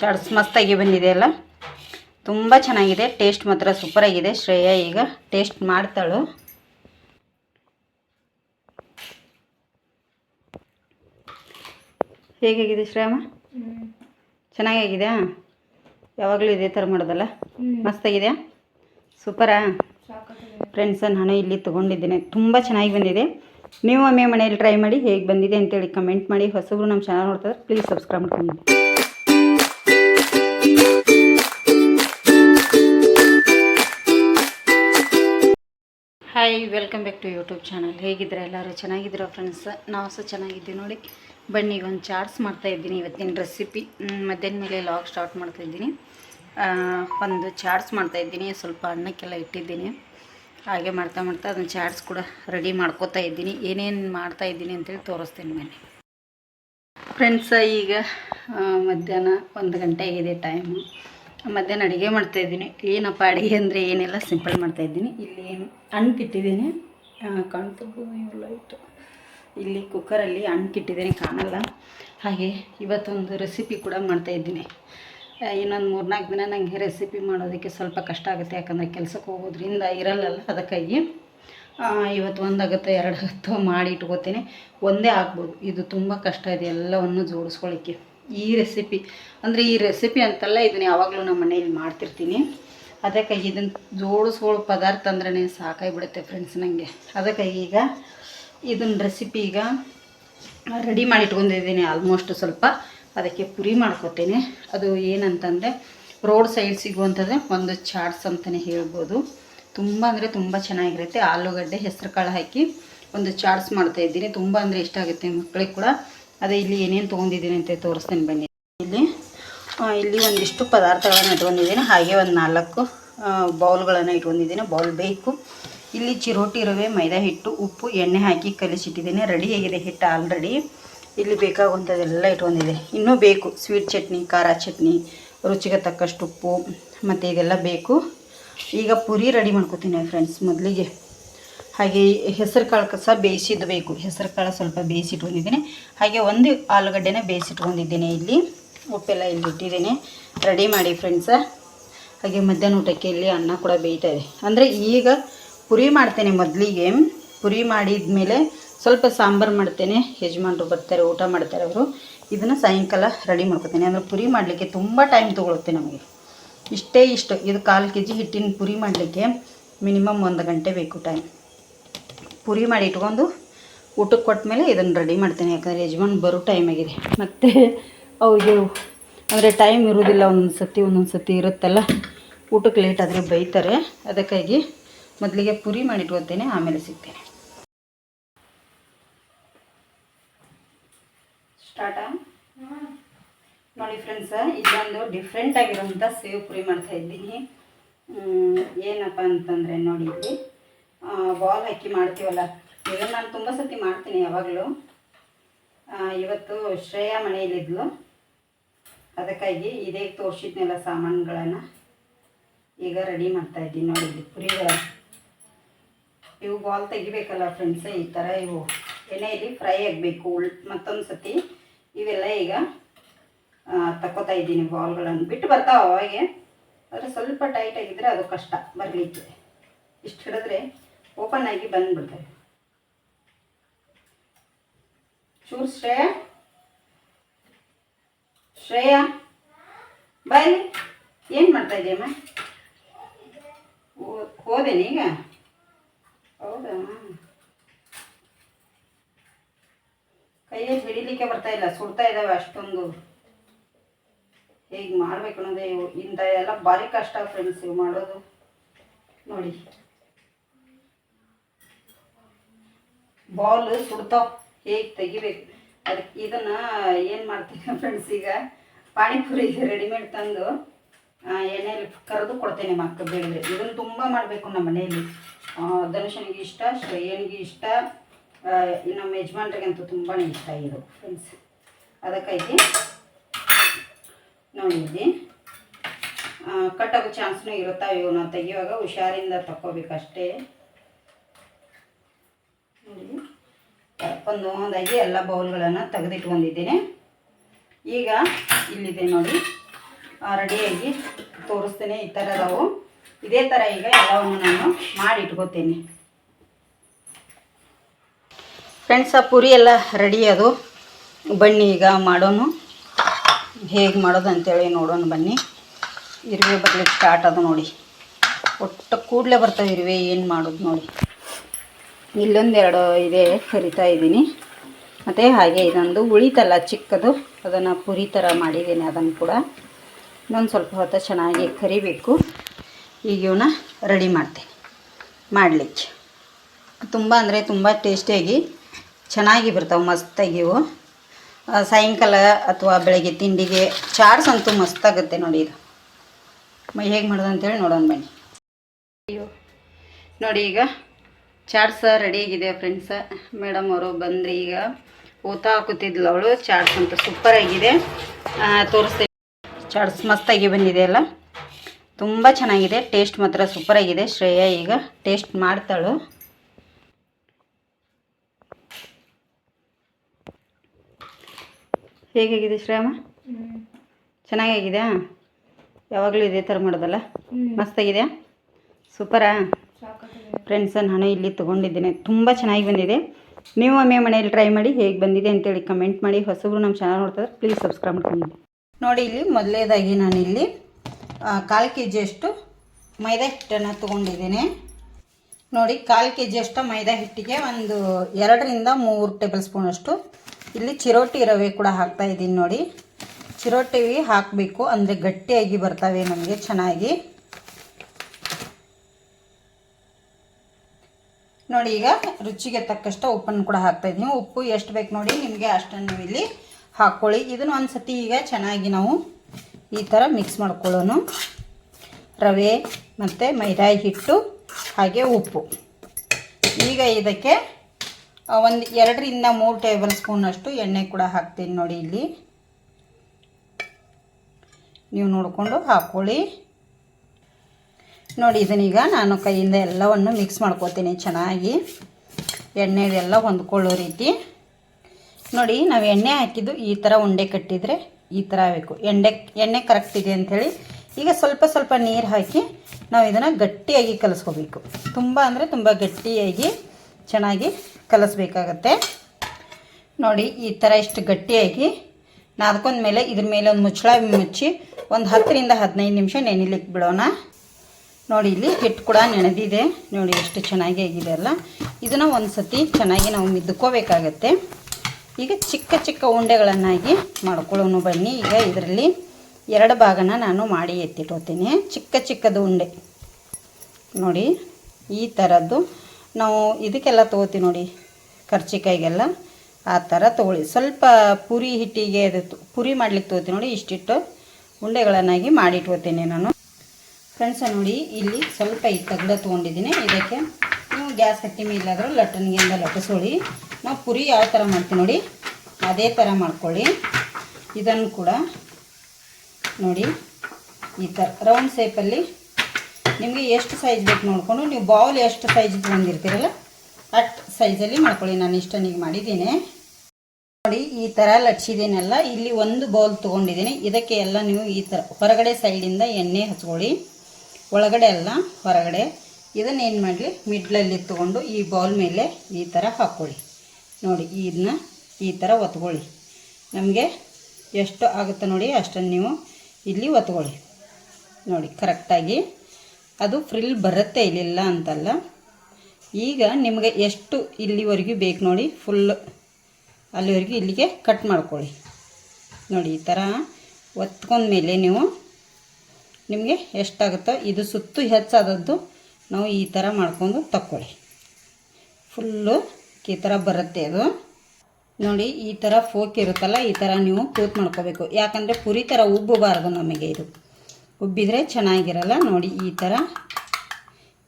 ಚಾಟ್ಸ್ ಮಸ್ತಾಗಿ ಬಂದಿದೆ ಅಲ್ಲ? ತುಂಬ ಚೆನ್ನಾಗಿದೆ ಟೇಸ್ಟ್ ಮಾತ್ರ ಸೂಪರಾಗಿದೆ. ಶ್ರೇಯಾ ಈಗ ಟೇಸ್ಟ್ ಮಾಡ್ತಾಳು. ಹೇಗಾಗಿದೆ ಶ್ರೇಯಮ್ಮ? ಚೆನ್ನಾಗಾಗಿದೆಯಾ? ಯಾವಾಗಲೂ ಇದೇ ಥರ ಮಾಡೋದಲ್ಲ? ಮಸ್ತಾಗಿದೆ ಸೂಪರಾ? ಫ್ರೆಂಡ್ಸ ನಾನು ಇಲ್ಲಿ ತೊಗೊಂಡಿದ್ದೇನೆ. ತುಂಬ ಚೆನ್ನಾಗಿ ಬಂದಿದೆ. ನೀವು ಒಮ್ಮೆ ಮನೆಯಲ್ಲಿ ಟ್ರೈ ಮಾಡಿ ಹೇಗೆ ಬಂದಿದೆ ಅಂತೇಳಿ ಕಮೆಂಟ್ ಮಾಡಿ. ಹೊಸಬ್ರು ನಮ್ಮ ಚಾನಲ್ ನೋಡ್ತಾರೆ ಪ್ಲೀಸ್ ಸಬ್ಸ್ಕ್ರೈಬ್ ಮಾಡ್ಕೊಂಡು. Hi welcome back to YouTube channel ಹೇಗಿದ್ರೆ ಎಲ್ಲರೂ? ಚೆನ್ನಾಗಿದ್ದೀರಾ ಫ್ರೆಂಡ್ಸ್ ನಾವು ಸಹ ಚೆನ್ನಾಗಿದ್ದೀವಿ ನೋಡಿ. ಬನ್ನಿ ಈಗ ಒಂದು ಚಾಟ್ಸ್ ಮಾಡ್ತಾ ಇದ್ದೀನಿ ಇವತ್ತಿನ ರೆಸಿಪಿ ಮಧ್ಯಾಹ್ನ ಮೇಲೆ ಲಾಗ್ ಸ್ಟಾರ್ಟ್ ಮಾಡ್ತಾ ಇದ್ದೀನಿ. ಒಂದು ಚಾಟ್ಸ್ ಮಾಡ್ತಾ ಇದ್ದೀನಿ, ಸ್ವಲ್ಪ ಅನ್ನಕ್ಕೆಲ್ಲ ಇಟ್ಟಿದ್ದೀನಿ. ಹಾಗೆ ಮಾಡ್ತಾ ಮಾಡ್ತಾ ಅದನ್ನು ಚಾಟ್ಸ್ ಕೂಡ ರೆಡಿ ಮಾಡ್ಕೋತಾ ಇದ್ದೀನಿ. ಏನೇನು ಮಾಡ್ತಾ ಇದ್ದೀನಿ ಅಂತೇಳಿ ತೋರಿಸ್ತೀನಿ ಬನ್ನಿ. ಫ್ರೆಂಡ್ಸ ಈಗ ಮಧ್ಯಾಹ್ನ ಒಂದು ಗಂಟೆ ಆಗಿದೆ ಟೈಮು ಮಧ್ಯಾಹ್ನ ಅಡುಗೆ ಮಾಡ್ತಾಯಿದ್ದೀನಿ ಏನಪ್ಪ ಅಡುಗೆ ಅಂದರೆ ಏನೆಲ್ಲ ಸಿಂಪಲ್ ಮಾಡ್ತಾಯಿದ್ದೀನಿ ಇಲ್ಲಿ ಏನು ಹಣ್ಣಿಟ್ಟಿದ್ದೀನಿ ಕಾಣ್ತದೆ ಲೈಟು ಇಲ್ಲಿ ಕುಕ್ಕರಲ್ಲಿ ಹಣ್ಣಿಟ್ಟಿದ್ದೀನಿ ಕಾಣಲ್ಲ. ಹಾಗೆ ಇವತ್ತೊಂದು ರೆಸಿಪಿ ಕೂಡ ಮಾಡ್ತಾಯಿದ್ದೀನಿ ಇನ್ನೊಂದು ಮೂರ್ನಾಲ್ಕು ದಿನ ನನಗೆ ರೆಸಿಪಿ ಮಾಡೋದಕ್ಕೆ ಸ್ವಲ್ಪ ಕಷ್ಟ ಆಗುತ್ತೆ. ಯಾಕಂದರೆ ಕೆಲಸಕ್ಕೆ ಹೋಗೋದ್ರಿಂದ ಇರಲ್ಲಲ್ಲ ಅದಕ್ಕಾಗಿ. ಇವತ್ತು ಒಂದು ಆಗುತ್ತೋ, ಎರಡು ಆಗುತ್ತೋ ಮಾಡಿ ಇಟ್ಕೋತೀನಿ. ಒಂದೇ ಆಗ್ಬೋದು. ಇದು ತುಂಬ ಕಷ್ಟ ಇದೆ ಎಲ್ಲವನ್ನು ಜೋಡಿಸ್ಕೊಳ್ಳಿಕ್ಕೆ ಈ ರೆಸಿಪಿ ಅಂದರೆ ಈ ರೆಸಿಪಿ ಅಂತಲ್ಲ ಇದನ್ನ ಯಾವಾಗಲೂ ನಮ್ಮ ಮನೆಯಲ್ಲಿ ಮಾಡ್ತಿರ್ತೀನಿ. ಅದಕ್ಕೆ ಇದನ್ನು ಜೋಡಿಸ್ಕೊಳ್ಳೋ ಪದಾರ್ಥ ಅಂದ್ರೇ ಸಾಕಾಗಿಬಿಡುತ್ತೆ ಫ್ರೆಂಡ್ಸ್ ನನಗೆ ಅದಕ್ಕೆ ಈಗ ಇದನ್ನ ರೆಸಿಪಿ ಈಗ ರೆಡಿ ಮಾಡಿ ಇಟ್ಕೊಂಡಿದ್ದೀನಿ ಆಲ್ಮೋಸ್ಟ್ ಸ್ವಲ್ಪ. ಅದಕ್ಕೆ ಪುರಿ ಮಾಡ್ಕೊತೀನಿ. ಅದು ಏನಂತಂದರೆ ರೋಡ್ ಸೈಡ್ ಸಿಗುವಂಥದ್ದೇ ಒಂದು ಚಾಟ್ಸ್ ಅಂತಲೇ ಹೇಳ್ಬೋದು. ತುಂಬ ಅಂದರೆ ತುಂಬ ಚೆನ್ನಾಗಿರುತ್ತೆ. ಆಲೂಗಡ್ಡೆ ಹೆಸರು ಕಾಳು ಹಾಕಿ ಒಂದು ಚಾಟ್ಸ್ ಮಾಡ್ತಾಯಿದ್ದೀನಿ ತುಂಬ ಅಂದರೆ ಇಷ್ಟ ಆಗುತ್ತೆ ಮಕ್ಕಳಿಗೆ ಕೂಡ. ಅದೇ ಇಲ್ಲಿ ಏನೇನು ತೊಗೊಂಡಿದ್ದೀನಿ ಅಂತ ತೋರಿಸ್ತೀನಿ ಬನ್ನಿ. ಇಲ್ಲಿ ಇಲ್ಲಿ ಒಂದಿಷ್ಟು ಪದಾರ್ಥಗಳನ್ನು ಇಟ್ಕೊಂಡಿದ್ದೀನಿ. ಹಾಗೆ ಒಂದು ನಾಲ್ಕು ಬೌಲ್ಗಳನ್ನು ಇಟ್ಕೊಂಡಿದ್ದೀನಿ. ಬೌಲ್ ಬೇಕು. ಇಲ್ಲಿ ಚಿರೋಟಿ ರವೆ, ಮೈದಾ ಹಿಟ್ಟು, ಉಪ್ಪು, ಎಣ್ಣೆ ಹಾಕಿ ಕಲಿಸಿಟ್ಟಿದ್ದೀನಿ. ರೆಡಿಯಾಗಿದೆ ಹಿಟ್ಟು ಆಲ್ರೆಡಿ? ಇಲ್ಲಿ ಬೇಕಾಗುವಂಥದ್ದೆಲ್ಲ ಇಟ್ಕೊಂಡಿದೆ ಇನ್ನೂ ಬೇಕು. ಸ್ವೀಟ್ ಚಟ್ನಿ, ಖಾರ ಚಟ್ನಿ, ರುಚಿಗೆ ತಕ್ಕಷ್ಟು ಉಪ್ಪು, ಮತ್ತು ಇದೆಲ್ಲ ಬೇಕು. ಈಗ ಪುರಿ ರೆಡಿ ಮಾಡ್ಕೊತೀನಿ ಫ್ರೆಂಡ್ಸ್ ಮೊದಲಿಗೆ. ಹಾಗೆ ಹೆಸರು ಕಾಳು ಸಹ ಬೇಯಿಸಿದ್ದು ಬೇಕು ಹೆಸರು ಕಾಳು ಸ್ವಲ್ಪ ಬೇಯಿಸಿಟ್ಕೊಂಡಿದ್ದೀನಿ. ಹಾಗೆ ಒಂದು ಆಲೂಗಡ್ಡೆನ ಬೇಯಿಸಿಟ್ಕೊಂಡಿದ್ದೀನಿ ಇಲ್ಲಿ. ಉಪ್ಪೆಲ್ಲ ಇಲ್ಲಿ ಇಟ್ಟಿದ್ದೀನಿ. ರೆಡಿ ಮಾಡಿ ಫ್ರೆಂಡ್ಸ ಹಾಗೆ ಮಧ್ಯಾಹ್ನ ಊಟಕ್ಕೆ ಇಲ್ಲಿ ಅನ್ನ ಕೂಡ ಬೇಯ್ತಾ ಇದೆ. ಅಂದರೆ ಈಗ ಪುರಿ ಮಾಡ್ತೇನೆ ಮೊದಲಿಗೆ. ಪುರಿ ಮಾಡಿದ ಮೇಲೆ ಸ್ವಲ್ಪ ಸಾಂಬಾರು ಮಾಡ್ತೇನೆ. ಯಜಮಾನರು ಬರ್ತಾರೆ, ಊಟ ಮಾಡ್ತಾರೆ ಅವರು. ಇದನ್ನು ಸಾಯಂಕಾಲ ರೆಡಿ ಮಾಡ್ಕೊತೇನೆ. ಅಂದರೆ ಪುರಿ ಮಾಡಲಿಕ್ಕೆ ತುಂಬ ಟೈಮ್ ತೊಗೊಳುತ್ತೆ ನಮಗೆ. ಇಷ್ಟೇ ಇಷ್ಟು. ಇದು ಕಾಲು ಕೆ ಜಿ ಹಿಟ್ಟಿನ ಪುರಿ ಮಾಡಲಿಕ್ಕೆ ಮಿನಿಮಮ್ ಒಂದು ಗಂಟೆ ಬೇಕು ಟೈಮ್ ಪುರಿ ಮಾಡಿ ಇಟ್ಕೊಂಡು ಊಟಕ್ಕೆ ಕೊಟ್ಟ ಮೇಲೆ ಇದನ್ನು ರೆಡಿ ಮಾಡ್ತೇನೆ. ಯಾಕಂದರೆ ಯಜಮಾನ್ ಬರೋ ಟೈಮ್ ಆಗಿದೆ. ಮತ್ತು ಅವ್ರಿಗೆ ಅಂದರೆ ಟೈಮ್ ಇರೋದಿಲ್ಲ ಒಂದೊಂದು ಸತಿ ಒಂದೊಂದು ಸತಿ ಇರುತ್ತಲ್ಲ. ಊಟಕ್ಕೆ ಲೇಟ್ ಆದರೆ ಬೈತಾರೆ. ಅದಕ್ಕಾಗಿ ಮೊದಲಿಗೆ ಪುರಿ ಮಾಡಿ ಇಟ್ಕೊತೇನೆ, ಆಮೇಲೆ ಸಿಗ್ತೇನೆ. ಸ್ಟಾರ್ಟಾ ನೋಡಿ ಫ್ರೆಂಡ್ಸ ಇದೊಂದು ಡಿಫ್ರೆಂಟ್ ಆಗಿರೋಂಥ ಸೇವ್ ಪುರಿ ಮಾಡ್ತಾ ಇದ್ದೀನಿ. ಏನಪ್ಪ ಅಂತಂದರೆ ನೋಡಿ ಬಾಲ್ ಹಾಕಿ ಮಾಡ್ತೀವಲ್ಲ. ಇದನ್ನು ನಾನು ತುಂಬ ಸತಿ ಮಾಡ್ತೀನಿ ಯಾವಾಗಲೂ. ಇವತ್ತು ಶ್ರೇಯಾ ಮನೆಯಲ್ಲಿದ್ಲು. ಅದಕ್ಕಾಗಿ ಇದೇ ತೋರಿಸಿದ್ನೆಲ್ಲ ಸಾಮಾನುಗಳನ್ನು. ಈಗ ರೆಡಿ ಮಾಡ್ತಾ ಇದ್ದೀನಿ ನೋಡಿ ಪುರಿಗಳ. ಇವು ಬಾಲ್ ತೆಗಿಬೇಕಲ್ಲ ಫ್ರೆಂಡ್ಸ್ ಈ ಥರ ಇವು. ಎಣ್ಣೆಯಲ್ಲಿ ಫ್ರೈ ಆಗಬೇಕು ಉಳ್, ಮತ್ತೊಂದು ಸತಿ ಇವೆಲ್ಲ ಈಗ ತಕ್ಕೋತಾ ಇದ್ದೀನಿ ಬಾಲ್ಗಳನ್ನು. ಬಿಟ್ಟು ಬರ್ತಾವೆ ಅವಾಗೆ. ಆದರೆ ಸ್ವಲ್ಪ ಟೈಟ್ ಆಗಿದ್ದರೆ ಅದು ಕಷ್ಟ ಬರಲಿಕ್ಕೆ. ಇಷ್ಟು ಹಿಡಿದ್ರೆ ಓಪನ್ ಆಗಿ ಬಂದ್ಬಿಡ್ತವೆ ಚೂರ್ ಶ್ರೇಯ. ಶ್ರೇಯ, ಬನ್ನಿ. ಏನು ಮಾಡ್ತಾ ಇದೆಯಮ್ಮ ಈಗ? ಹೌದಾ? ಕೈಯಲ್ಲಿ ಹಿಡಿಲಿಕ್ಕೆ ಬರ್ತಾ ಇಲ್ಲ, ಸುಡ್ತಾ ಇದ್ದಾವೆ ಅಷ್ಟೊಂದು. ಹೇಗೆ ಮಾಡ್ಬೇಕು ಅನ್ನೋದೇ ಇಂಥ ಎಲ್ಲ ಭಾರಿ ಕಷ್ಟ ಫ್ರೆಂಡ್ಸ್ ಇವು ಮಾಡೋದು. ನೋಡಿ. ಬಾಲ್ ಸುಡ್ತಾವ್, ಹೇಗೆ ತೆಗಿಬೇಕು? ಅದಕ್ಕೆ ಇದನ್ನು ಏನು ಮಾಡ್ತೀನಿ ಫ್ರೆಂಡ್ಸ್ ಈಗ? ಪಾನಿಪುರಿ ರೆಡಿಮೇಡ್ ತಂದು ಎಣ್ಣೆಯಲ್ಲಿ ಕರೆದು ಕೊಡ್ತೇನೆ ಮಕ್ಕಳು ಬೇಡಿದ್ರೆ ಇದನ್ನು ತುಂಬ ಮಾಡಬೇಕು ನಮ್ಮ ಮನೆಯಲ್ಲಿ. ಧನುಷನಿಗೆ ಇಷ್ಟ, ಶ್ರೇಯನಿಗೆ ಇಷ್ಟ ನಮ್ಮ ಯಜಮಾನ್ರಿಗಂತೂ ತುಂಬಾ ಇಷ್ಟ ಇದು ಫ್ರೆಂಡ್ಸ್ ಅದಕ್ಕಾಗಿ ನೋಡಿ ಕಟ್ಟಾಗೋ ಚಾನ್ಸ್ನು ಇರುತ್ತಾವೆ ಇವನ್ನ ತೆಗಿಯುವಾಗ? ಹುಷಾರಿಂದ ತಕ್ಕೋಬೇಕಷ್ಟೇ. ನೋಡಿ. ಒಂದು ಒಂದಾಗಿ ಎಲ್ಲ ಬೌಲ್ಗಳನ್ನು ತೆಗೆದಿಟ್ಕೊಂಡಿದ್ದೀನಿ. ಈಗ ಇಲ್ಲಿದೆ ನೋಡಿ. ರೆಡಿಯಾಗಿ ತೋರಿಸ್ತೇನೆ, ಈ ಥರ ಅದಾವು ಇದೇ ಥರ ಈಗ ಎಲ್ಲವನ್ನು ನಾನು ಮಾಡಿ ಇಟ್ಕೋತೀನಿ ಫ್ರೆಂಡ್ಸ್, ಆ ಪುರಿ ಎಲ್ಲ ರೆಡಿ ಅದು. ಬನ್ನಿ ಈಗ ಮಾಡೋನು. ಹೇಗೆ ಮಾಡೋದು ಅಂತೇಳಿ ನೋಡೋಣ ಬನ್ನಿ. ಇರುವೆ ಬರ್ಲಿಕ್ಕೆ ಸ್ಟಾರ್ಟ್ ಅದು ನೋಡಿ. ಒಟ್ಟು ಕೂಡಲೇ ಬರ್ತವೆ ಇರುವೆ, ಏನು ಮಾಡೋದು ನೋಡಿ. ಇಲ್ಲೊಂದೆರಡು ಇದೆ ಕರಿತಾ ಇದ್ದೀನಿ. ಮತ್ತು ಹಾಗೆ ಇದೊಂದು ಉಳಿತಲ್ಲ ಚಿಕ್ಕದು. ಅದನ್ನು ಪುರಿ ಥರ ಮಾಡಿದ್ದೀನಿ ಅದನ್ನು ಕೂಡ. ಇನ್ನೊಂದು ಸ್ವಲ್ಪ ಹೊತ್ತು ಚೆನ್ನಾಗಿ ಕರಿಬೇಕು. ಈಗ ಇವನ್ನ ರೆಡಿ ಮಾಡ್ತೀನಿ. ಮಾಡಲಿಕ್ಕೆ. ತುಂಬ ಅಂದರೆ ತುಂಬ ಟೇಸ್ಟಿಯಾಗಿ ಚೆನ್ನಾಗಿ ಬರ್ತಾವೆ ಮಸ್ತಾಗಿ ಇವು. ಆ, ಸಾಯಂಕಾಲ ಅಥವಾ ಬೆಳಗ್ಗೆ ತಿಂಡಿಗೆ ಚಾರ್ಸ್ ಅಂತೂ ಮಸ್ತಾಗುತ್ತೆ ನೋಡಿ ಇದು. ಮೈ ಹೇಗೆ ಮಾಡೋದು ಅಂತೇಳಿ ನೋಡೋಣ ಬನ್ನಿ. ಅಯ್ಯೋ. ನೋಡಿ ಈಗ ಚಾಟ್ಸ್ ರೆಡಿಯಾಗಿದೆ ಫ್ರೆಂಡ್ಸ ಮೇಡಮ್ ಅವರು ಬಂದ್ರಿ ಈಗ. ಊತ ಹಾಕುತ್ತಿದ್ಲು ಅವಳು. ಚಾಟ್ಸ್ ಅಂತ ಸೂಪರ್ ಆಗಿದೆ. ತೋರಿಸ್ತೀನಿ. ಚಾಟ್ಸ್ ಮಸ್ತಾಗಿ ಬಂದಿದೆ ಅಲ್ಲ? ತುಂಬ ಚೆನ್ನಾಗಿದೆ. ಟೇಸ್ಟ್ ಮಾತ್ರ ಸೂಪರ್ ಆಗಿದೆ. ಶ್ರೇಯ ಈಗ ಟೇಸ್ಟ್ ಮಾಡ್ತಾಳು. ಹೇಗಾಗಿದೆ ಶ್ರೇಯಮ್ಮ? ಚೆನ್ನಾಗಾಗಿದೆಯಾ? ಯಾವಾಗಲೂ ಇದೇ ಥರ ಮಾಡೋದಲ್ಲ? ಮಸ್ತಾಗಿದೆ ಸೂಪರಾ ಫ್ರೆಂಡ್ಸ ನಾನು ಇಲ್ಲಿ ತೊಗೊಂಡಿದ್ದೇನೆ. ತುಂಬ ಚೆನ್ನಾಗಿ ಬಂದಿದೆ. ನೀವು ಒಮ್ಮೆ ಮನೆಯಲ್ಲಿ ಟ್ರೈ ಮಾಡಿ ಹೇಗೆ ಬಂದಿದೆ ಅಂತೇಳಿ ಕಮೆಂಟ್ ಮಾಡಿ. ಹೊಸಬ್ರು ನಮ್ಮ ಚಾನಲ್ ನೋಡ್ತಾರೆ ಪ್ಲೀಸ್ ಸಬ್ಸ್ಕ್ರೈಬ್ ಮಾಡ್ಕೊಂಡು. ನೋಡಿ ಇಲ್ಲಿ ಮೊದಲೇದಾಗಿ ನಾನಿಲ್ಲಿ ಕಾಲು ಕೆ ಜಿಯಷ್ಟು ಮೈದಾ ಹಿಟ್ಟನ್ನು ತೊಗೊಂಡಿದ್ದೇನೆ. ನೋಡಿ, ಕಾಲು ಕೆ ಜಿಯಷ್ಟು ಮೈದಾ ಹಿಟ್ಟಿಗೆ ಒಂದು ಎರಡರಿಂದ ಮೂರು ಟೇಬಲ್ ಸ್ಪೂನಷ್ಟು ಇಲ್ಲಿ ಚಿರೋಟಿ ರವೆ ಕೂಡ ಹಾಕ್ತಾ ಇದ್ದೀನಿ ನೋಡಿ. ಚಿರೋಟಿ ಹಾಕಬೇಕು ಅಂದರೆ ಗಟ್ಟಿಯಾಗಿ ಬರ್ತವೆ ನಮಗೆ ಚೆನ್ನಾಗಿ. ನೋಡಿ ಈಗ ರುಚಿಗೆ ತಕ್ಕಷ್ಟು ಉಪ್ಪನ್ನು ಕೂಡ ಹಾಕ್ತಾ ಇದ್ದೀನಿ ಉಪ್ಪು ಎಷ್ಟು ಬೇಕು ನೋಡಿ ನಿಮಗೆ ಅಷ್ಟನ್ನು ಇಲ್ಲಿ ಹಾಕ್ಕೊಳ್ಳಿ ಇದನ್ನು ಒಂದು ಸತಿ ಈಗ ಚೆನ್ನಾಗಿ ನಾವು ಈ ಥರ ಮಿಕ್ಸ್ ಮಾಡ್ಕೊಳ್ಳೋಣ ರವೆ ಮತ್ತು ಮೈದಾಯಿ ಹಿಟ್ಟು ಹಾಗೆ ಉಪ್ಪು. ಈಗ ಇದಕ್ಕೆ ಒಂದು ಎರಡರಿಂದ ಮೂರು ಟೇಬಲ್ ಸ್ಪೂನಷ್ಟು ಎಣ್ಣೆ ಕೂಡ ಹಾಕ್ತೀನಿ ನೋಡಿ ಇಲ್ಲಿ. ನೀವು ನೋಡಿಕೊಂಡು ಹಾಕ್ಕೊಳ್ಳಿ ನೋಡಿ, ಇದನ್ನೀಗ ನಾನು ಕೈಯಿಂದ ಎಲ್ಲವನ್ನು ಮಿಕ್ಸ್ ಮಾಡ್ಕೋತೀನಿ ಚೆನ್ನಾಗಿ. ಎಣ್ಣೆದೆಲ್ಲ ಹೊಂದ್ಕೊಳ್ಳೋ ರೀತಿ. ನೋಡಿ, ನಾವು ಎಣ್ಣೆ ಹಾಕಿದ್ದು ಈ ಥರ ಉಂಡೆ ಕಟ್ಟಿದರೆ ಈ ಥರ ಆಗಬೇಕು ಎಣ್ಣೆ ಎಣ್ಣೆ ಕರೆಕ್ಟ್ ಇದೆ ಅಂಥೇಳಿ. ಈಗ ಸ್ವಲ್ಪ ಸ್ವಲ್ಪ ನೀರು ಹಾಕಿ ನಾವು ಇದನ್ನು ಗಟ್ಟಿಯಾಗಿ ಕಲಿಸ್ಕೋಬೇಕು. ತುಂಬ ಅಂದರೆ ತುಂಬ ಗಟ್ಟಿಯಾಗಿ ಚೆನ್ನಾಗಿ ಕಲಿಸ್ಬೇಕಾಗತ್ತೆ. ನೋಡಿ, ಈ ಥರ ಇಷ್ಟು ಗಟ್ಟಿಯಾಗಿ ನಾದ್ಕೊಂಡ ಮೇಲೆ ಇದ್ರ ಮೇಲೆ ಒಂದು ಮುಚ್ಚಳ ಮುಚ್ಚಿ ಒಂದು ಹತ್ತರಿಂದ ಹದಿನೈದು ನಿಮಿಷ ನೆನಿಲಿಕ್ಕೆ ಬಿಡೋಣ. ನೋಡಿ ಇಲ್ಲಿ ಹಿಟ್ಟು ಕೂಡ ನೆನೆದಿದೆ. ನೋಡಿ ಎಷ್ಟು ಚೆನ್ನಾಗಿ ಆಗಿದೆ ಅಲ್ಲ. ಇದನ್ನು ಒಂದು ಸತಿ ಚೆನ್ನಾಗಿ ನಾವು ಮಿದ್ಕೋಬೇಕಾಗತ್ತೆ. ಈಗ ಚಿಕ್ಕ ಚಿಕ್ಕ ಉಂಡೆಗಳನ್ನಾಗಿ ಮಾಡ್ಕೊಳ್ಳೋನು ಬನ್ನಿ. ಈಗ ಇದರಲ್ಲಿ ಎರಡು ಭಾಗನ ನಾನು ಮಾಡಿ ಎತ್ತಿಟ್ಕೋತೀನಿ ಚಿಕ್ಕ ಚಿಕ್ಕದು ಉಂಡೆ. ನೋಡಿ, ಈ ಥರದ್ದು ನಾವು ಇದಕ್ಕೆಲ್ಲ ತೊಗೋತೀವಿ ನೋಡಿ, ಕರ್ಚಿಕಾಯಿಗೆಲ್ಲ. ಆ ಥರ ತೊಗೊಳ್ಳಿ. ಸ್ವಲ್ಪ ಪುರಿ ಹಿಟ್ಟಿಗೆ ಅದು ಪುರಿ ಮಾಡ್ಲಿಕ್ಕೆ ತೊಗೋತೀನಿ ನೋಡಿ, ಇಷ್ಟಿಟ್ಟು ಉಂಡೆಗಳನ್ನಾಗಿ ಮಾಡಿಟ್ಕೋತೀನಿ ನಾನು. ಫ್ರೆಂಡ್ಸ ನೋಡಿ, ಇಲ್ಲಿ ಸ್ವಲ್ಪ ಈ ತಗಡ ತೊಗೊಂಡಿದ್ದೀನಿ. ಇದಕ್ಕೆ ನೀವು ಗ್ಯಾಸ್ ಕಟ್ಟಿ ಮೇಲಾದರೂ ಲಟ್ಟಣಿಗೆಯಿಂದ ಲಟ್ಟಿಸೋಳಿ ನಾವು ಪುರಿ ಯಾವ ಥರ ಮಾಡ್ತೀವಿ ನೋಡಿ, ಅದೇ ಥರ ಮಾಡ್ಕೊಳ್ಳಿ. ಇದನ್ನು ಕೂಡ ನೋಡಿ, ಈ ಥರ ರೌಂಡ್ ಶೇಪಲ್ಲಿ ನಿಮಗೆ ಎಷ್ಟು ಸೈಜ್ ಬೇಕು ನೋಡಿಕೊಂಡು, ನೀವು ಬೌಲ್ ಎಷ್ಟು ಸೈಜ್ ಬಂದಿರ್ತೀರಲ್ಲ ಅಟ್ ಸೈಜಲ್ಲಿ ಮಾಡ್ಕೊಳ್ಳಿ. ನಾನು ಇಷ್ಟನಿಗೆ ಮಾಡಿದ್ದೀನಿ. ನೋಡಿ, ಈ ಥರ ಲಟ್ಸಿದ್ದೀನಲ್ಲ ಇಲ್ಲಿ ಒಂದು ಬೌಲ್ ತೊಗೊಂಡಿದ್ದೀನಿ. ಇದಕ್ಕೆ ಎಲ್ಲ ನೀವು ಈ ಥರ ಹೊರಗಡೆ ಸೈಡಿಂದ ಎಣ್ಣೆ ಹಚ್ಕೊಳ್ಳಿ. ಒಳಗಡೆ ಅಲ್ಲ, ಹೊರಗಡೆ. ಇದನ್ನ ಏನು ಮಾಡಲಿ? ಮಿಡ್ಲಲ್ಲಿ ತೊಗೊಂಡು ಈ ಬೌಲ್ ಮೇಲೆ ಈ ಥರ ಹಾಕ್ಕೊಳ್ಳಿ ನೋಡಿ, ಇದನ್ನ ಈ ಥರ ಒತ್ಕೊಳ್ಳಿ. ನಮಗೆ ಎಷ್ಟು ಆಗುತ್ತೆ ನೋಡಿ, ಅಷ್ಟನ್ನು ನೀವು ಇಲ್ಲಿ ಒತ್ಕೊಳ್ಳಿ. ನೋಡಿ ಕರೆಕ್ಟಾಗಿ ಅದು ಫ್ರಿಲ್ ಬರುತ್ತೆ ಇಲ್ಲಿಲ್ಲ ಅಂತಲ್ಲ. ಈಗ ನಿಮಗೆ ಎಷ್ಟು ಇಲ್ಲಿವರೆಗೂ ಬೇಕು ನೋಡಿ ಫುಲ್ ಅಲ್ಲಿವರೆಗೂ ಇಲ್ಲಿಗೆ ಕಟ್ ಮಾಡ್ಕೊಳ್ಳಿ. ನೋಡಿ, ಈ ಥರ ಒತ್ಕೊಂಡ್ಮೇಲೆ ನೀವು ನಿಮಗೆ ಎಷ್ಟಾಗುತ್ತೋ ಇದು ಸುತ್ತು ಹೆಚ್ಚಾದದ್ದು ನಾವು ಈ ಥರ ಮಾಡ್ಕೊಂಡು ತಕ್ಕೊಳ್ಳಿ. ಫುಲ್ಲು ಈ ಥರ ಬರುತ್ತೆ ಅದು. ನೋಡಿ, ಈ ಥರ ಫೋಕ್ ಇರುತ್ತಲ್ಲ, ಈ ಥರ ನೀವು ಕೂತ್ ಮಾಡ್ಕೋಬೇಕು. ಯಾಕಂದರೆ ಪುರಿ ಥರ ಉಬ್ಬಬಾರ್ದು ನಮಗೆ ಇದು. ಉಬ್ಬಿದರೆ ಚೆನ್ನಾಗಿರಲ್ಲ. ನೋಡಿ, ಈ ಥರ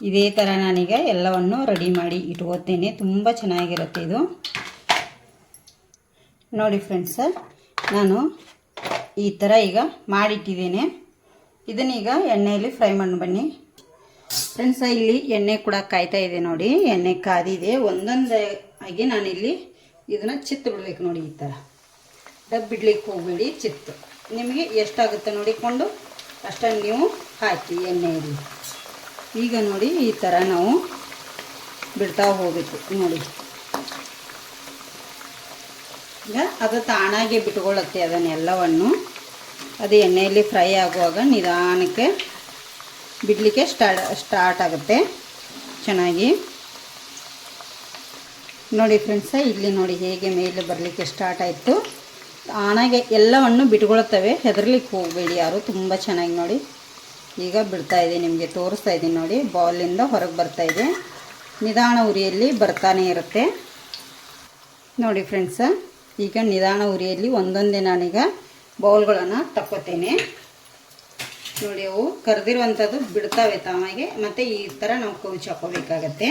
ಇದೇ ಥರ ನಾನೀಗ ಎಲ್ಲವನ್ನು ರೆಡಿ ಮಾಡಿ ಇಟ್ಕೋತೇನೆ. ತುಂಬ ಚೆನ್ನಾಗಿರುತ್ತೆ ಇದು. ನೋಡಿ ಫ್ರೆಂಡ್ಸ ನಾನು ಈ ಥರ ಈಗ ಮಾಡಿಟ್ಟಿದ್ದೇನೆ. ಇದನ್ನೀಗ ಎಣ್ಣೆಯಲ್ಲಿ ಫ್ರೈ ಮಾಡಿ ಬನ್ನಿ. ಫ್ರೆಂಡ್ಸ ಇಲ್ಲಿ ಎಣ್ಣೆ ಕೂಡ ಕಾಯ್ತಾ ಇದೆ ನೋಡಿ. ಎಣ್ಣೆ ಕಾದಿದೆ. ಒಂದೊಂದೇ ಆಗಿ ನಾನಿಲ್ಲಿ ಇದನ್ನು ಚಿತ್ತು ಬಿಡಬೇಕು ನೋಡಿ ಈ ಥರ ಡಬ್ ಬಿಡ್ಲಿಕ್ಕೆ ಹೋಗಬೇಡಿ, ಚಿತ್ತು. ನಿಮಗೆ ಎಷ್ಟಾಗುತ್ತೆ ನೋಡಿಕೊಂಡು ಅಷ್ಟನ್ನು ನೀವು ಹಾಕಿ ಎಣ್ಣೆಯಲ್ಲಿ. ಈಗ ನೋಡಿ ಈ ಥರ ನಾವು ಬಿಡ್ತಾ ಹೋಗಬೇಕು ನೋಡಿ. ಈಗ ಅದು ತಾಣಾಗೆ ಬಿಟ್ಕೊಳ್ಳುತ್ತೆ ಅದನ್ನೆಲ್ಲವನ್ನು. ಅದು ಎಣ್ಣೆಯಲ್ಲಿ ಫ್ರೈ ಆಗುವಾಗ ನಿಧಾನಕ್ಕೆ ಬಿಡಲಿಕ್ಕೆ ಸ್ಟಾರ್ಟ್ ಸ್ಟಾರ್ಟ್ ಆಗುತ್ತೆ. ಚೆನ್ನಾಗಿ. ನೋಡಿ ಫ್ರೆಂಡ್ಸ, ಇಲ್ಲಿ ನೋಡಿ ಹೇಗೆ ಮೇಲೆ ಬರಲಿಕ್ಕೆ ಸ್ಟಾರ್ಟ್ ಆಯಿತು. ಆನಾಗೆ ಎಲ್ಲವನ್ನು ಬಿಟ್ಕೊಳ್ತವೆ, ಹೆದರ್ಲಿಕ್ಕೆ ಹೋಗಬೇಡಿ ಯಾರು. ತುಂಬ ಚೆನ್ನಾಗಿ ನೋಡಿ. ಈಗ ಬಿಡ್ತಾ ಇದೆ, ನಿಮಗೆ ತೋರಿಸ್ತಾ ಇದ್ದೀನಿ ನೋಡಿ. ಬೌಲಿಂದ ಹೊರಗೆ ಬರ್ತಾ ಇದೆ. ನಿಧಾನ ಉರಿಯಲ್ಲಿ ಬರ್ತಾನೆ ಇರುತ್ತೆ. ನೋಡಿ ಫ್ರೆಂಡ್ಸ, ಈಗ ನಿಧಾನ ಉರಿಯಲ್ಲಿ ಒಂದೊಂದೇ ನಾನೀಗ ಬೌಲ್ಗಳನ್ನು ತಕ್ಕೋತೇನೆ ನೋಡಿ ಅವು ಕರೆದಿರುವಂಥದ್ದು ಬಿಡ್ತಾವೆ ತಾನಾಗೆ, ಮತ್ತು ಈ ಥರ ನಾವು ಕೌಚ್ ಹಾಕೋಬೇಕಾಗತ್ತೆ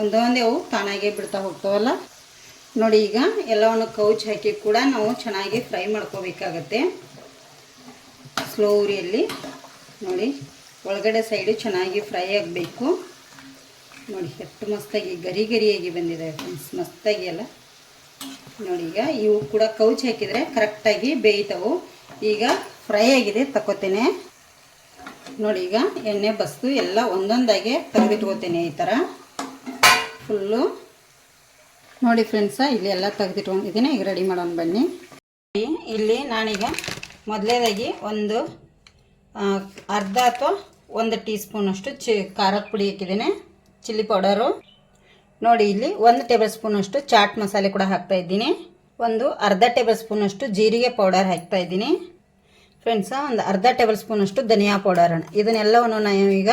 ಒಂದೊಂದೇ ಅವು ತಾನಾಗೆ ಬಿಡ್ತಾ ಹೋಗ್ತಾವಲ್ಲ. ನೋಡಿ ಈಗ ಎಲ್ಲವನ್ನು ಕೌಚ್ ಹಾಕಿ ಕೂಡ ನಾವು ಚೆನ್ನಾಗಿ ಫ್ರೈ ಮಾಡ್ಕೋಬೇಕಾಗತ್ತೆ. ಸ್ಲೋ ಉರಿಯಲ್ಲಿ. ನೋಡಿ, ಒಳಗಡೆ ಸೈಡು ಚೆನ್ನಾಗಿ ಫ್ರೈ ಆಗಬೇಕು. ನೋಡಿ, ಎಷ್ಟು ಮಸ್ತಾಗಿ ಗರಿ ಗರಿಯಾಗಿ ಬಂದಿದೆ, ಫ್ರೆಂಡ್ಸ್. ಮಸ್ತಾಗಿ ಎಲ್ಲ ನೋಡಿ, ಈಗ ಇವು ಕೂಡ ಕೌಚ್ ಹಾಕಿದರೆ ಕರೆಕ್ಟಾಗಿ ಬೇಯ್ತವು. ಈಗ ಫ್ರೈ ಆಗಿದೆ ತಕೋತೇನೆ ನೋಡಿ, ಈಗ ಎಣ್ಣೆ ಬಸ್ದು ಎಲ್ಲ ಒಂದೊಂದಾಗೆ ತೆಗೆದಿಟ್ಕೋತೇನೆ ಈ ಥರ. ಫುಲ್ಲು ನೋಡಿ ಫ್ರೆಂಡ್ಸ ಇಲ್ಲಿ ಎಲ್ಲ ತೆಗೆದಿಟ್ಕೊಂಡಿದ್ದೀನಿ. ಈಗ ರೆಡಿ ಮಾಡೋಣ ಬನ್ನಿ. ಇಲ್ಲಿ ನಾನೀಗ ಮೊದಲೇದಾಗಿ ಒಂದು ಅರ್ಧ ಅಥವಾ ಒಂದು ಟೀ ಸ್ಪೂನಷ್ಟು ಚಿ, ಖಾರದ ಪುಡಿ ಹಾಕಿದ್ದೀನಿ. ಚಿಲ್ಲಿ ಪೌಡರು ನೋಡಿ ಇಲ್ಲಿ ಒಂದು ಟೇಬಲ್ ಸ್ಪೂನಷ್ಟು ಚಾಟ್ ಮಸಾಲೆ ಕೂಡ ಹಾಕ್ತಾ ಇದ್ದೀನಿ. ಒಂದು ಅರ್ಧ ಟೇಬಲ್ ಸ್ಪೂನಷ್ಟು ಜೀರಿಗೆ ಪೌಡರ್ ಹಾಕ್ತಾ ಇದ್ದೀನಿ. ಫ್ರೆಂಡ್ಸ, ಒಂದು ಅರ್ಧ ಟೇಬಲ್ ಸ್ಪೂನಷ್ಟು ಧನಿಯಾ ಪೌಡರ್ ಇದನ್ನೆಲ್ಲವನ್ನು ನಾವು ಈಗ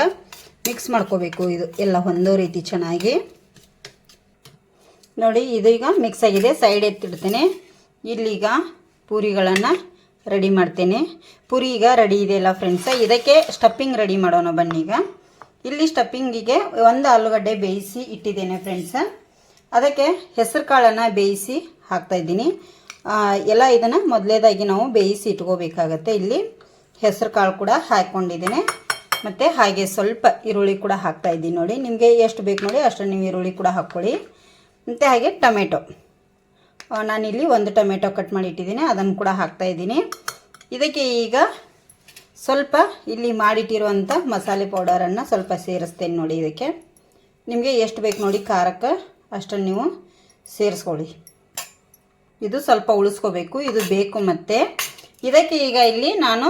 ಮಿಕ್ಸ್ ಮಾಡ್ಕೋಬೇಕು. ಇದು ಎಲ್ಲ ಒಂದೋ ರೀತಿ ಚೆನ್ನಾಗಿ. ನೋಡಿ, ಇದು ಈಗ ಮಿಕ್ಸ್ ಆಗಿದೆ. ಸೈಡ್ ಎತ್ತಿಡ್ತೇನೆ. ಇಲ್ಲಿಗ ಪೂರಿಗಳನ್ನು ರೆಡಿ ಮಾಡ್ತೇನೆ. ಪೂರಿ ಈಗ ರೆಡಿ ಇದೆಯಲ್ಲ ಫ್ರೆಂಡ್ಸ ಇದಕ್ಕೆ ಸ್ಟಫಿಂಗ್ ರೆಡಿ ಮಾಡೋಣ ಬನ್ನೀಗ ಇಲ್ಲಿ ಸ್ಟಫಿಂಗಿಗೆ ಒಂದು ಆಲೂಗಡ್ಡೆ ಬೇಯಿಸಿ ಇಟ್ಟಿದ್ದೇನೆ ಫ್ರೆಂಡ್ಸ ಅದಕ್ಕೆ ಹೆಸರು ಕಾಳನ್ನು ಬೇಯಿಸಿ ಹಾಕ್ತಾಯಿದ್ದೀನಿ ಎಲ್ಲ ಇದನ್ನು ಮೊದಲೇದಾಗಿ ನಾವು ಬೇಯಿಸಿ ಇಟ್ಕೋಬೇಕಾಗತ್ತೆ. ಇಲ್ಲಿ ಹೆಸರು ಕಾಳು ಕೂಡ ಹಾಕ್ಕೊಂಡಿದ್ದೇನೆ ಮತ್ತು ಹಾಗೆ ಸ್ವಲ್ಪ ಈರುಳ್ಳಿ ಕೂಡ ಹಾಕ್ತಾ ಇದ್ದೀನಿ ನೋಡಿ. ನಿಮಗೆ ಎಷ್ಟು ಬೇಕು ನೋಡಿ ಅಷ್ಟು ನೀವು ಈರುಳ್ಳಿ ಕೂಡ ಹಾಕ್ಕೊಳ್ಳಿ. ಮತ್ತು ಹಾಗೆ ಟೊಮೆಟೊ. ನಾನಿಲ್ಲಿ ಒಂದು ಟೊಮೆಟೊ ಕಟ್ ಮಾಡಿ ಇಟ್ಟಿದ್ದೀನಿ. ಅದನ್ನು ಕೂಡ ಹಾಕ್ತಾಯಿದ್ದೀನಿ ಇದಕ್ಕೆ ಈಗ ಸ್ವಲ್ಪ ಇಲ್ಲಿ ಮಾಡಿಟ್ಟಿರುವಂಥ ಮಸಾಲೆ ಪೌಡರನ್ನು ಸ್ವಲ್ಪ ಸೇರಿಸ್ತೇನೆ ನೋಡಿ ಇದಕ್ಕೆ. ನಿಮಗೆ ಎಷ್ಟು ಬೇಕು ನೋಡಿ ಖಾರಕ್ಕೆ ಅಷ್ಟನ್ನು ನೀವು ಸೇರಿಸ್ಕೊಳ್ಳಿ. ಇದು ಸ್ವಲ್ಪ ಉಳಿಸ್ಕೋಬೇಕು, ಇದು ಬೇಕು ಮತ್ತು. ಇದಕ್ಕೆ ಈಗ ಇಲ್ಲಿ ನಾನು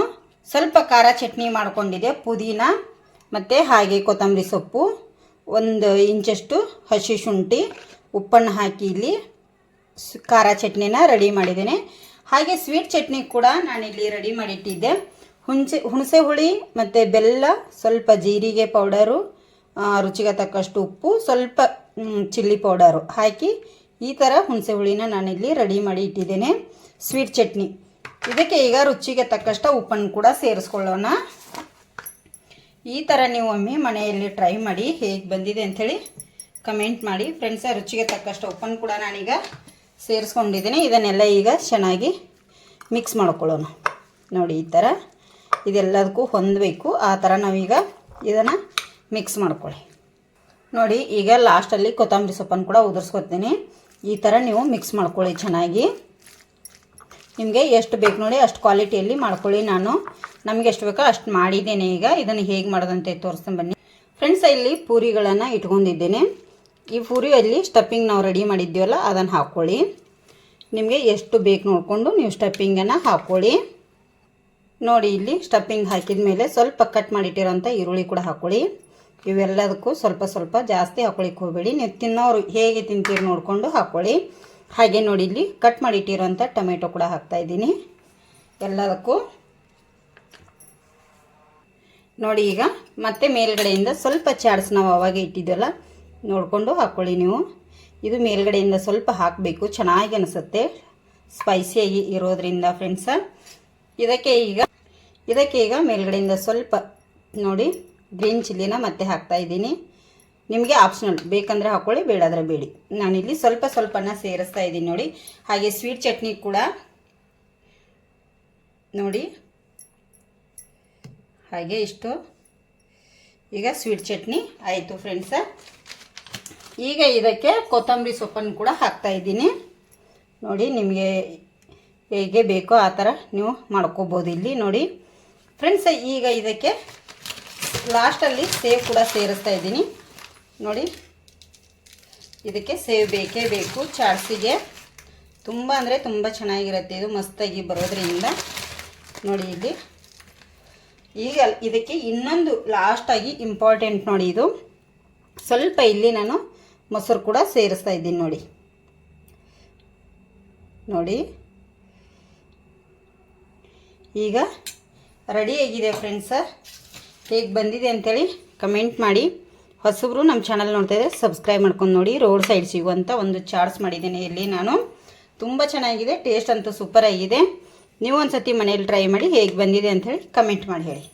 ಸ್ವಲ್ಪ ಖಾರ ಚಟ್ನಿ ಮಾಡಿಕೊಂಡಿದ್ದೆ, ಪುದೀನ ಮತ್ತು ಹಾಗೆ ಕೊತ್ತಂಬರಿ ಸೊಪ್ಪು, ಒಂದು ಇಂಚಷ್ಟು ಹಸಿ ಶುಂಠಿ, ಉಪ್ಪನ್ನು ಹಾಕಿ ಇಲ್ಲಿ ಖಾರ ಚಟ್ನಿನ ರೆಡಿ ಮಾಡಿದ್ದೇನೆ. ಹಾಗೆ ಸ್ವೀಟ್ ಚಟ್ನಿ ಕೂಡ ನಾನಿಲ್ಲಿ ರೆಡಿ ಮಾಡಿಟ್ಟಿದ್ದೆ. ಹುಣಸೆ ಹುಣಸೆ ಹುಳಿ ಮತ್ತು ಬೆಲ್ಲ, ಸ್ವಲ್ಪ ಜೀರಿಗೆ ಪೌಡರು ರುಚಿಗೆ ತಕ್ಕಷ್ಟು ಉಪ್ಪು, ಸ್ವಲ್ಪ ಚಿಲ್ಲಿ ಪೌಡರು ಹಾಕಿ ಈ ಥರ ಹುಣಸೆ ಹುಳಿನ ನಾನಿಲ್ಲಿ ರೆಡಿ ಮಾಡಿ ಇಟ್ಟಿದ್ದೇನೆ. ಸ್ವೀಟ್ ಚಟ್ನಿ. ಇದಕ್ಕೆ ಈಗ ರುಚಿಗೆ ತಕ್ಕಷ್ಟು ಉಪ್ಪನ್ನು ಕೂಡ ಸೇರಿಸ್ಕೊಳ್ಳೋಣ. ಈ ಥರ ನೀವು ಒಮ್ಮೆ ಮನೆಯಲ್ಲಿ ಟ್ರೈ ಮಾಡಿ ಹೇಗೆ ಬಂದಿದೆ ಅಂಥೇಳಿ ಕಮೆಂಟ್ ಮಾಡಿ. ಫ್ರೆಂಡ್ಸ ರುಚಿಗೆ ತಕ್ಕಷ್ಟು ಉಪ್ಪನ್ನು ಕೂಡ ನಾನೀಗ ಸೇರಿಸ್ಕೊಂಡಿದ್ದೀನಿ. ಇದನ್ನೆಲ್ಲ ಈಗ ಚೆನ್ನಾಗಿ ಮಿಕ್ಸ್ ಮಾಡ್ಕೊಳ್ಳೋಣ. ನೋಡಿ ಈ ಥರ ಇದೆಲ್ಲದಕ್ಕೂ ಹೊಂದಬೇಕು. ಆ ಥರ ನಾವೀಗ ಇದನ್ನು ಮಿಕ್ಸ್ ಮಾಡ್ಕೊಳ್ಳಿ. ನೋಡಿ, ಈಗ ಲಾಸ್ಟಲ್ಲಿ ಕೊತ್ತಂಬರಿ ಸೊಪ್ಪನ್ನು ಕೂಡ ಉದುರ್ಸ್ಕೊತೀನಿ. ಈ ಥರ ನೀವು ಮಿಕ್ಸ್ ಮಾಡ್ಕೊಳ್ಳಿ ಚೆನ್ನಾಗಿ. ನಿಮಗೆ ಎಷ್ಟು ಬೇಕು ನೋಡಿ ಅಷ್ಟು ಕ್ವಾಲಿಟಿಯಲ್ಲಿ ಮಾಡ್ಕೊಳ್ಳಿ ನಾನು. ನಮಗೆ ಎಷ್ಟು ಬೇಕೋ ಅಷ್ಟು ಮಾಡಿದ್ದೇನೆ ಈಗ. ಇದನ್ನು ಹೇಗೆ ಮಾಡೋದಂತೆ ತೋರಿಸ್ತೀನಿ ಬನ್ನಿ. ಫ್ರೆಂಡ್ಸ್ ಇಲ್ಲಿ ಪೂರಿಗಳನ್ನು ಇಟ್ಕೊಂಡಿದ್ದೇನೆ. ಈ ಪೂರಿಯಲ್ಲಿ ಸ್ಟಫಿಂಗ್ ನಾವು ರೆಡಿ ಮಾಡಿದ್ದೀವಲ್ಲ, ಅದನ್ನು ಹಾಕ್ಕೊಳ್ಳಿ ನಿಮಗೆ ಎಷ್ಟು ಬೇಕು ನೋಡಿಕೊಂಡು ನೀವು ಸ್ಟಫಿಂಗನ್ನು ಹಾಕ್ಕೊಳ್ಳಿ ನೋಡಿ ಇಲ್ಲಿ ಸ್ಟಫಿಂಗ್ ಹಾಕಿದ ಮೇಲೆ ಸ್ವಲ್ಪ ಕಟ್ ಮಾಡಿಟ್ಟಿರೋಂಥ ಈರುಳ್ಳಿ ಕೂಡ ಹಾಕೊಳ್ಳಿ. ಇವೆಲ್ಲದಕ್ಕೂ ಸ್ವಲ್ಪ ಸ್ವಲ್ಪ ಜಾಸ್ತಿ ಹಾಕೊಳ್ಳಿಕ್ಕೆ ಹೋಗಬೇಡಿ. ನೀವು ತಿನ್ನೋರು ಹೇಗೆ ತಿಂತೀರಿ ನೋಡಿಕೊಂಡು ಹಾಕ್ಕೊಳ್ಳಿ ಹಾಗೆ ನೋಡಿ ಇಲ್ಲಿ ಕಟ್ ಮಾಡಿಟ್ಟಿರೋಂಥ ಟೊಮೆಟೊ ಕೂಡ ಹಾಕ್ತಾ ಇದ್ದೀನಿ. ಎಲ್ಲದಕ್ಕೂ. ನೋಡಿ ಈಗ ಮತ್ತೆ ಮೇಲ್ಗಡೆಯಿಂದ ಸ್ವಲ್ಪ ಚಾಟ್ಸ್ ನಾವು ಅವಾಗ ಇಟ್ಟಿದ್ದೆಲ್ಲ ನೋಡಿಕೊಂಡು ಹಾಕ್ಕೊಳ್ಳಿ ನೀವು. ಇದು ಮೇಲ್ಗಡೆಯಿಂದ ಸ್ವಲ್ಪ ಹಾಕಬೇಕು. ಚೆನ್ನಾಗಿ ಅನಿಸುತ್ತೆ. ಸ್ಪೈಸಿಯಾಗಿ ಇರೋದ್ರಿಂದ ಫ್ರೆಂಡ್ಸ ಇದಕ್ಕೆ ಈಗ ಇದಕ್ಕೆ ಈಗ ಮೇಲ್ಗಡೆಯಿಂದ ಸ್ವಲ್ಪ ನೋಡಿ ಗ್ರೀನ್ ಚಿಲ್ಲಿನ ಮತ್ತೆ ಹಾಕ್ತಾ ಇದ್ದೀನಿ. ನಿಮಗೆ ಆಪ್ಷನಲ್ ಬೇಕಂದರೆ ಹಾಕ್ಕೊಳ್ಳಿ ಬೇಡಾದರೆ ಬೇಡಿ. ನಾನಿಲ್ಲಿ ಸ್ವಲ್ಪ ಸ್ವಲ್ಪನ ಸೇರಿಸ್ತಾ ಇದ್ದೀನಿ ನೋಡಿ. ಹಾಗೆ ಸ್ವೀಟ್ ಚಟ್ನಿ ಕೂಡ ನೋಡಿ. ಹಾಗೆ ಇಷ್ಟು. ಈಗ ಸ್ವೀಟ್ ಚಟ್ನಿ ಆಯಿತು ಫ್ರೆಂಡ್ಸ ಈಗ ಇದಕ್ಕೆ ಕೊತ್ತಂಬರಿ ಸೊಪ್ಪನ್ನು ಕೂಡ ಹಾಕ್ತಾ ಇದ್ದೀನಿ. ನೋಡಿ ನಿಮಗೆ ಹೇಗೆ ಬೇಕೋ ಆ ಥರ ನೀವು ಮಾಡ್ಕೋಬೋದು ಇಲ್ಲಿ ನೋಡಿ. ಫ್ರೆಂಡ್ಸ್ ಈಗ ಇದಕ್ಕೆ ಲಾಸ್ಟಲ್ಲಿ ಸೇವ್ ಕೂಡ ಸೇರಿಸ್ತಾ ಇದ್ದೀನಿ. ನೋಡಿ, ಇದಕ್ಕೆ ಸೇವ್ ಬೇಕೇ ಬೇಕು. ಚಾಟ್ಸಿಗೆ ತುಂಬ ಅಂದರೆ ತುಂಬ ಚೆನ್ನಾಗಿರುತ್ತೆ. ಇದು ಮಸ್ತಾಗಿ ಬರೋದ್ರಿಂದ. ನೋಡಿ ಇಲ್ಲಿ. ಈಗ ಇದಕ್ಕೆ ಇನ್ನೊಂದು ಲಾಸ್ಟಾಗಿ ಇಂಪಾರ್ಟೆಂಟ್ ನೋಡಿ ಇದು. ಸ್ವಲ್ಪ ಇಲ್ಲಿ ನಾನು ಮೊಸರು ಕೂಡ ಸೇರಿಸ್ತಾ ಇದ್ದೀನಿ ನೋಡಿ. ನೋಡಿ. ಈಗ ರೆಡಿಯಾಗಿದೆ ಫ್ರೆಂಡ್ಸ ಹೇಗೆ ಬಂದಿದೆ ಅಂತೇಳಿ ಕಮೆಂಟ್ ಮಾಡಿ. ಹೊಸಬ್ರು ನಮ್ಮ ಚಾನಲ್ ನೋಡ್ತಾ ಇದ್ದಾರೆ ಸಬ್ಸ್ಕ್ರೈಬ್ ಮಾಡ್ಕೊಂಡು ನೋಡಿ. ರೋಡ್ ಸೈಡ್ ಸಿಗುವಂಥ ಒಂದು ಚಾಟ್ಸ್ ಮಾಡಿದ್ದೀನಿ ಇಲ್ಲಿ ನಾನು. ತುಂಬ ಚೆನ್ನಾಗಿದೆ ಟೇಸ್ಟ್ ಅಂತೂ ಸೂಪರಾಗಿದೆ ನೀವು ಒಂದು ಸತಿ ಮನೇಲಿ ಟ್ರೈ ಮಾಡಿ ಹೇಗೆ ಬಂದಿದೆ ಅಂಥೇಳಿ ಕಮೆಂಟ್ ಮಾಡಿ ಹೇಳಿ.